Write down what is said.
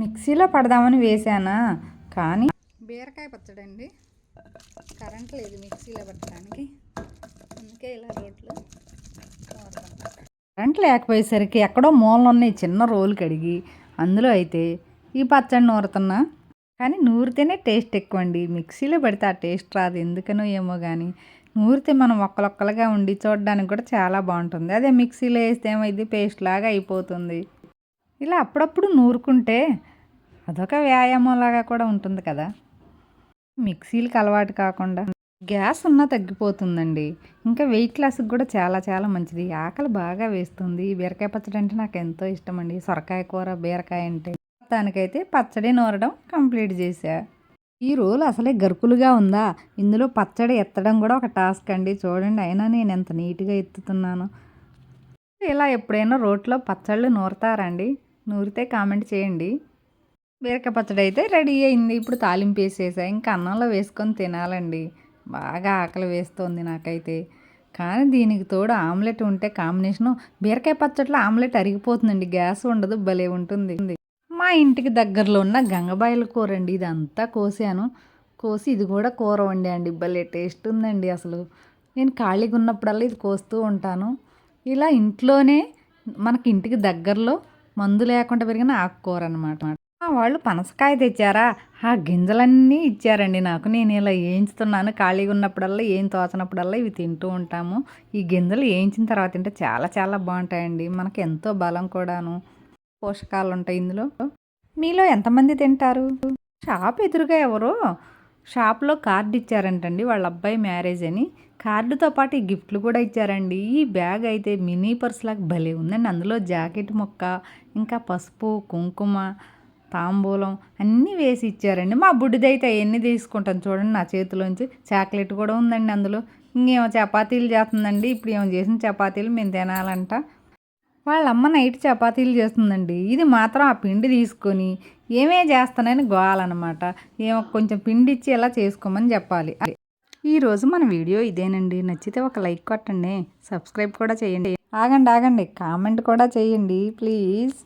మిక్సీలో పడదామని వేసానా కానీ బీరకాయ పచ్చడి అండి కరెంట్ లేదు మిక్సీలో పట్టడానికి. అందుకే ఇలా రోట్లో కరెంట్ లేకపోయేసరికి ఎక్కడో మూలన ఉన్నాయి చిన్న రోలు కడిగి అందులో అయితే ఈ పచ్చడి నూరుతున్నా. కానీ నూరితేనే టేస్ట్ ఎక్కువ అండి మిక్సీలో పెడితే ఆ టేస్ట్ రాదు. ఎందుకనో ఏమో కానీ నూరితే మనం ఒక్కలొక్కలుగా ఉండి చూడడానికి కూడా చాలా బాగుంటుంది. అదే మిక్సీలో వేస్తే ఏమైంది పేస్ట్ లాగా అయిపోతుంది. ఇలా అప్పుడప్పుడు నూరుకుంటే అదొక వ్యాయామం లాగా కూడా ఉంటుంది కదా. మిక్సీలకు అలవాటు కాకుండా గ్యాస్ ఉన్నా తగ్గిపోతుందండి. ఇంకా వెయిట్ లాస్కి కూడా చాలా చాలా మంచిది. ఆకలి బాగా వేస్తుంది. ఈ బీరకాయ పచ్చడి అంటే నాకు ఎంతో ఇష్టం అండి సొరకాయ కూర బీరకాయ అంటే మొత్తానికైతే పచ్చడి నూరడం కంప్లీట్ చేశా. ఈ రోలు అసలే గరుకులుగా ఉందా? ఇందులో పచ్చడి ఎత్తడం కూడా ఒక టాస్క్ అండి. చూడండి అయినా నేను ఎంత నీట్గా ఎత్తుతున్నాను. ఇలా ఎప్పుడైనా రోట్లో పచ్చళ్ళు నూరుతారండి. నూరితే కామెంట్ చేయండి. బీరకాయ పచ్చడి అయితే రెడీ అయింది. ఇప్పుడు తాలింపు వేసేసా. ఇంకా అన్నంలో వేసుకొని తినాలండి. బాగా ఆకలి వేస్తోంది నాకైతే. కానీ దీనికి తోడు ఆమ్లెట్ ఉంటే కాంబినేషను బీరకాయ పచ్చట్లో ఆమ్లెట్ అరిగిపోతుందండి. గ్యాస్ ఉండదు. భలే ఉంటుంది. మా ఇంటికి దగ్గరలో ఉన్న గంగబాయిల కూర అండి ఇదంతా కోసాను. కోసి ఇది కూడా కూర వండే అండి భలే టేస్ట్ ఉందండి అసలు. నేను ఖాళీగా ఉన్నప్పుడల్లా ఇది కోస్తూ ఉంటాను. ఇలా ఇంట్లోనే మనకి ఇంటికి దగ్గరలో మందు లేకుండా పెరిగిన ఆకుకూర అనమాట వాళ్ళు పనసకాయ తెచ్చారా? ఆ గింజలన్నీ ఇచ్చారండి నాకు. నేను ఇలా వేయించుతున్నాను. ఖాళీగా ఉన్నప్పుడల్లా ఏం తోచినప్పుడల్లా ఇవి తింటూ ఉంటాము. ఈ గింజలు వేయించిన తర్వాత తింటే చాలా చాలా బాగుంటాయండి. మనకి ఎంతో బలం కూడాను. పోషకాలు ఉంటాయి ఇందులో. మీలో ఎంతమంది తింటారు? షాప్ ఎదురుగా ఎవరో షాప్లో కార్డు ఇచ్చారంటండి వాళ్ళ అబ్బాయి మ్యారేజ్ అని. కార్డుతో పాటు ఈ గిఫ్ట్లు కూడా ఇచ్చారండి. ఈ బ్యాగ్ అయితే మినీ పర్స్ లాగా భలే ఉందండి. అందులో జాకెట్ ముక్క ఇంకా పసుపు కుంకుమ తాంబూలం అన్నీ వేసి ఇచ్చారండి. మా బుడ్డిదైతే అవన్నీ తీసుకుంటాను చూడండి నా చేతిలోంచి. చాక్లెట్ కూడా ఉందండి అందులో. ఇంకేమో చపాతీలు చేస్తుందండి. ఇప్పుడు ఏమో చేసిన చపాతీలు మేము తినాలంట. వాళ్ళ అమ్మ నైట్ చపాతీలు చేస్తుందండి. ఇది మాత్రం ఆ పిండి తీసుకొని ఏమే చేస్తానని గోవాలన్నమాట. ఏమో కొంచెం పిండి ఇచ్చి ఎలా చేసుకోమని చెప్పాలి. ఈరోజు మన వీడియో ఇదేనండి. నచ్చితే ఒక లైక్ కొట్టండి. సబ్స్క్రైబ్ కూడా చేయండి. ఆగండి ఆగండి. కామెంట్ కూడా చేయండి ప్లీజ్.